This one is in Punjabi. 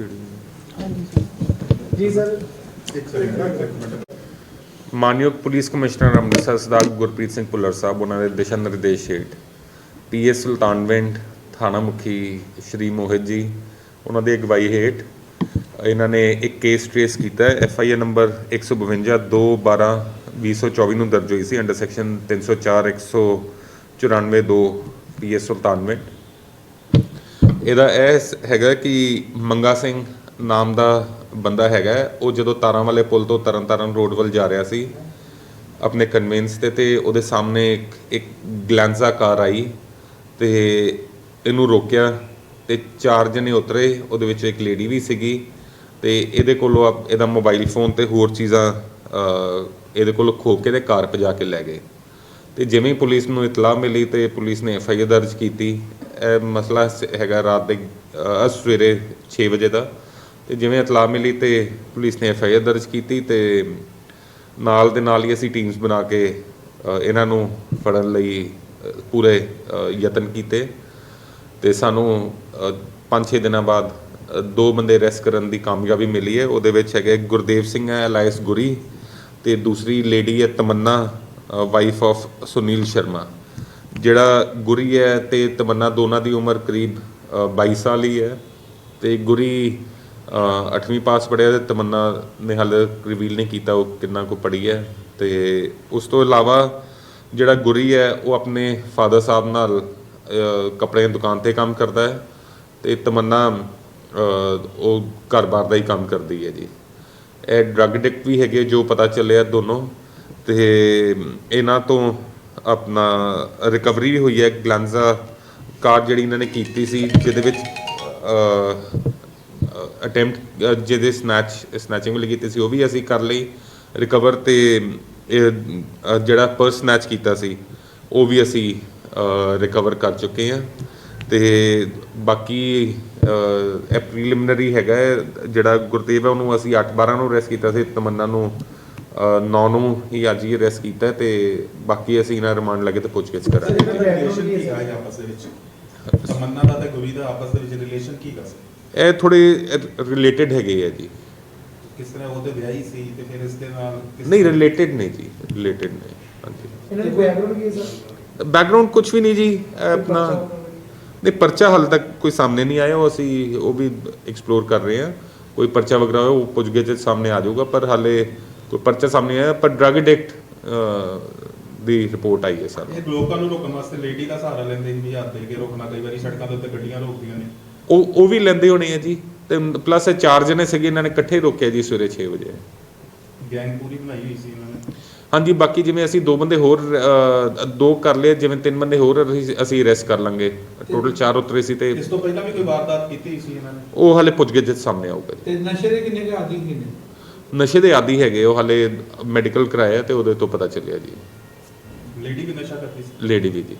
ਛੇੜੀ ਜੀ ਸਰ ਮਾਨਯੋਗ ਪੁਲਿਸ ਕਮਿਸ਼ਨਰ ਅੰਮ੍ਰਿਤਸਰ ਸਰਦਾਰ ਗੁਰਪ੍ਰੀਤ ਸਿੰਘ ਭੁੱਲਰ ਸਾਹਿਬ ਉਹਨਾਂ ਦੇ ਦਿਸ਼ਾ ਨਿਰਦੇਸ਼ ਹੇਠ ਪੀਐਸ ਸੁਲਤਾਨਵਿੰਡ ਥਾਣਾ ਮੁਖੀ ਸ਼੍ਰੀ ਮੋਹਿਤ ਜੀ ਉਹਨਾਂ ਦੀ ਅਗਵਾਈ ਹੇਠ ਇਹਨਾਂ ਨੇ ਇੱਕ ਕੇਸ ਟ੍ਰੇਸ ਕੀਤਾ ਹੈ। ਐਫ ਆਈ ਆਰ ਨੰਬਰ 152 2 12 2024 ਨੂੰ ਦਰਜ ਹੋਈ ਸੀ ਅੰਡਰ ਸੈਕਸ਼ਨ 304 194 2 ਪੀਐਸ ਸੁਲਤਾਨਵਿੰਡ। ਇਹਦਾ ਇਹ ਹੈਗਾ ਕਿ ਮੰਗਾ ਸਿੰਘ ਨਾਮ ਦਾ ਬੰਦਾ ਹੈਗਾ। ਉਹ ਜਦੋਂ ਤਾਰਾਂ ਵਾਲੇ ਪੁਲ ਤੋਂ ਤਰਨਤਾਰਨ ਰੋਡ ਵੱਲ ਜਾ ਰਿਹਾ ਸੀ, ਆਪਣੇ ਕਨਵੈਂਸ ਤੇ ਤੇ ਉਹਦੇ ਸਾਹਮਣੇ ਇੱਕ ਇੱਕ ਗਲੈਂਜ਼ਾ ਕਾਰ ਆਈ ਤੇ ਇਹਨੂੰ ਰੋਕਿਆ ਤੇ ਚਾਰ ਜਣੇ ਉਤਰੇ। ਉਹਦੇ ਵਿੱਚ ਇੱਕ ਲੇਡੀ ਵੀ ਸੀਗੀ ਤੇ ਇਹਦੇ ਕੋਲੋਂ ਆਪ- ਇਹਦਾ ਮੋਬਾਈਲ ਫੋਨ ਤੇ ਹੋਰ ਚੀਜ਼ਾਂ ਇਹਦੇ ਕੋਲੋਂ ਖੋ ਕੇ ਤੇ ਕਾਰ ਪਜਾ ਕੇ ਲੈ ਗਏ। ਤੇ ਜਿਵੇਂ ਪੁਲਿਸ ਨੂੰ ਇਤਲਾਹ ਮਿਲੀ ਤੇ ਪੁਲਿਸ ਨੇ ਐਫ ਆਈ ਆਰ ਦਰਜ ਕੀਤੀ ਇਹ ਮਸਲਾ ਸ- ਹੈਗਾ ਰਾਤ ਦੇ ਅ, ਸਵੇਰੇ 6 ਵਜੇ ਦਾ। ਤੇ ਜਿਵੇਂ ਇਤਲਾਹ ਮਿਲੀ ਤੇ ਪੁਲਿਸ ਨੇ ਐਫ ਆਈ ਆਰ ਦਰਜ ਕੀਤੀ ਤੇ ਨਾਲ ਦੇ ਨਾਲ ਹੀ ਅਸੀਂ ਟੀਮਸ ਬਣਾ ਕੇ ਅ, ਇਹਨਾਂ ਨੂੰ ਫੜਨ ਲਈ ਅ, ਪੂਰੇ ਅ, ਯਤਨ ਕੀਤੇ। ਤੇ ਸਾਨੂੰ 5-6 ਦਿਨਾਂ ਬਾਅਦ ਅ, ਦੋ ਬੰਦੇ ਅਰੈਸਟ ਕਰਨ ਦੀ ਕਾਮਯਾਬੀ ਮਿਲੀ ਹੈ। ਉਹਦੇ ਵਿੱਚ ਹੈਗੇ ਗੁਰਦੇਵ ਸਿੰਘ ਹੈ ਅਲਾਇਸ ਗੁਰੀ ਤੇ ਦੂਸਰੀ ਲੇਡੀ ਹੈ ਤਮੰਨਾ ਵਾਈਫ ਆਫ ਸੁਨੀਲ ਸ਼ਰਮਾ। ਜਿਹੜਾ ਗੁਰੀ ਹੈ ਤੇ ਤਮੰਨਾ ਦੋਨਾਂ ਦੀ ਉਮਰ ਕਰੀਬ ਅ, 22 ਸਾਲ ਹੀ ਹੈ ਤੇ ਗੁਰੀ 8ਵੀਂ ਪਾਸ ਪੜਿਆ ਤੇ ਤਮੰਨਾ ਨੇ ਹਾਲੇ ਰਿਵੀਲ ਨਹੀਂ ਕੀਤਾ ਉਹ ਕਿੰਨਾ ਕੁ ਪੜੀ ਹੈ ਤੇ ਉਸ ਤੋਂ ਇਲਾਵਾ ਜਿਹੜਾ ਗੁਰੀ ਹੈ ਉਹ ਆਪਣੇ ਫਾਦਰ ਸਾਹਿਬ ਨਾਲ ਅ, ਕੱਪੜੇ ਦੀ ਦੁਕਾਨ ਤੇ ਕੰਮ ਕਰਦਾ ਹੈ ਤੇ ਤਮੰਨਾ ਉਹ ਘਰ-ਬਾਰ ਦਾ ਹੀ ਕੰਮ ਕਰਦੀ ਹੈ ਜੀ। ਇਹ ਡਰੱਗ ਐਡਿਕਟ ਵੀ ਹੈਗੇ ਜੋ ਪਤਾ ਚੱਲਿਆ ਦੋਨੋਂ ਤੇ ਇਹਨਾਂ ਤੋਂ ਆਪਣਾ ਰਿਕਵਰੀ ਵੀ ਹੋਈ ਹੈ ਗਲੈਂਜ਼ਾ ਕਾਰ ਜਿਹੜੀ ਇਹਨਾਂ ਨੇ ਕੀਤੀ ਸੀ ਜਿਹਦੇ ਵਿੱਚ ਅਟੈਂਪਟ ਜਿਹਦੇ ਸਨੈਚ ਸਨੈਚਿੰਗ ਲਈ ਕੀਤੀ ਸੀ ਉਹ ਵੀ ਅਸੀਂ ਕਰ ਲਈ। ਰਿਕਵਰ ਤੇ ਜਿਹੜਾ ਪਰਸ ਸਨੈਚ ਕੀਤਾ ਸੀ ਉਹ ਵੀ ਅਸੀਂ ਰਿਕਵਰ ਕਰ ਚੁੱਕੇ ਹਾਂ। ਤੇ ਬਾਕੀ ਅ, ਇਹ ਪ੍ਰੀਲਿਮਿਨਰੀ ਹੈਗਾ ਜਿਹੜਾ ਗੁਰਤੇਵ ਹੈ ਉਹਨੂੰ ਅਸੀਂ 8-12 ਨੂੰ ਅਰੈਸਟ ਕੀਤਾ ਸੀ ਤਮੰਨਾ ਨੂੰ 9 ਨੂੰ ਹੀ ਅੱਜ ਹੀ ਅਰੈਸਟ ਕੀਤਾ ਤੇ ਬਾਕੀ ਅਸੀਂ ਇਹਨਾਂ ਰਿਮਾਂਡ ਲੱਗੇ ਤੇ ਪੁੱਛਗਿੱਛ ਕਰਾਂਗੇ। ਰਿਲੇਸ਼ਨ ਕੀ ਹੈ? ਇਹ ਆਪਸ ਦੇ ਵਿੱਚ? ਤਮੰਨਾ ਦਾ ਤੇ ਗੁਰੀ ਦਾ ਆਪਸ ਦੇ ਵਿੱਚ ਰਿਲੇਸ਼ਨ ਕੀ ਕਰ ਸਕਦੇ? ਇਹ ਥੋੜੇ ਰਿਲੇਟਡ ਹੈਗੇ ਆ ਜੀ। ਕਿਸ ਤਰ੍ਹਾਂ ਉਹਦੇ ਵਿਆਹੀ ਸੀ ਤੇ ਫਿਰ ਇਸ ਦੇ ਨਾਲ ਕਿਸ ਨਹੀਂ ਰਿਲੇਟਡ ਨਹੀਂ ਜੀ ਰਿਲੇਟਡ ਨਹੀਂ ਹਾਂਜੀ। ਇਹਨਾਂ ਦੀ ਬੈਕਗ੍ਰਾਉਂਡ ਕੀ ਹੈ ਸਰ? ਬੈਕਗ੍ਰਾਉਂਡ ਕੁਝ ਵੀ ਨਹੀਂ ਜੀ ਆਪਣਾ ਨਹੀਂ ਪਰਚਾ ਹਾਲ ਤੱਕ ਕੋਈ ਸਾਹਮਣੇ ਨਹੀਂ ਆਇਆ ਉਹ ਅਸੀਂ ਉਹ ਵੀ ਐਕਸਪਲੋਰ ਕਰ ਰਹੇ ਹਾਂ। ਕੋਈ ਪਰਚਾ ਵਗੈਰਾ ਉਹ ਪੁੱਛਗੇ ਤੇ ਸਾਹਮਣੇ ਆ ਜਾਊਗਾ ਪਰ ਹਾਲੇ ਕੋਈ ਪਰਚਾ ਸਾਹਮਣੇ ਆਇਆ ਪਰ ਡਰਗ ਐਡਿਕਟ ਦੀ ਰਿਪੋਰਟ ਆਈ ਹੈ ਸਾਨੂੰ ਇਹ ਲੋਕਾਂ ਨੂੰ ਰੋਕਣ ਵਾਸਤੇ ਲੇਡੀ ਦਾ ਸਹਾਰਾ ਲੈਂਦੇ ਸੀ ਵੀ ਹੱਥ ਦੇ ਕੇ ਰੋਕਣਾ ਕਈ ਵਾਰੀ ਸੜਕਾਂ ਦੇ ਉੱਤੇ ਗੱਡੀਆਂ ਰੋਕਦੀਆਂ ਨੇ। ਉਹ ਉਹ ਵੀ ਲੈਂਦੇ ਹੋਣੇ ਆ ਜੀ ਤੇ ਪਲੱਸ ਇਹ ਚਾਰ ਜਣੇ ਸੀਗੇ ਇਹਨਾਂ ਨੇ ਇਕੱਠੇ ਰੋਕਿਆ ਜੀ ਸਵੇਰੇ 6 ਵਜੇ। ਗੈਂਗ ਪੂਰੀ ਬਣਾਈ ਹੋਈ ਸੀ ਇਹਨਾਂ ਨੇ। ਹਾਂਜੀ ਬਾਕੀ ਜਿਵੇਂ ਅਸੀਂ ਦੋ ਬੰਦੇ ਹੋਰ ਅ, ਦੋ ਕਰ ਲਏ ਜਿਵੇਂ ਤਿੰਨ ਬੰਦੇ ਹੋਰ ਅਸੀਂ- ਅਸੀਂ ਅਰੈਸਟ ਕਰ ਲਾਂਗੇ। ਟੋਟਲ ਚਾਰ ਉਤਰੇ ਸੀ ਤੇ ਇਸ ਤੋਂ ਪਹਿਲਾਂ ਵੀ ਕੋਈ ਵਾਰਦਾਤ ਕੀਤੀ ਸੀ ਇਹਨਾਂ ਨੇ? ਉਹ ਹਾਲੇ ਪੁੱਛਗੇ ਜਿੱਤ ਸਾਹਮਣੇ ਆਊਗਾ ਜੀ। ਤੇ ਨਸ਼ੇ ਦੇ ਕਿੰਨੇ ਕੁ ਆਦੀ ਕੀ ਨੇ ਨਸ਼ੇ ਦੇ ਆਦੀ ਹੈਗੇ ਉਹ ਹਾਲੇ ਮੈਡੀਕਲ ਕਰਾਇਆ ਤੇ ਉਹਦੇ ਤੋਂ ਪਤਾ ਚੱਲਿਆ ਜੀ। ਲੇਡੀ ਵੀ ਨਸ਼ਾ ਕਰਦੀ ਸੀ? ਲੇਡੀ ਵੀ ਜੀ।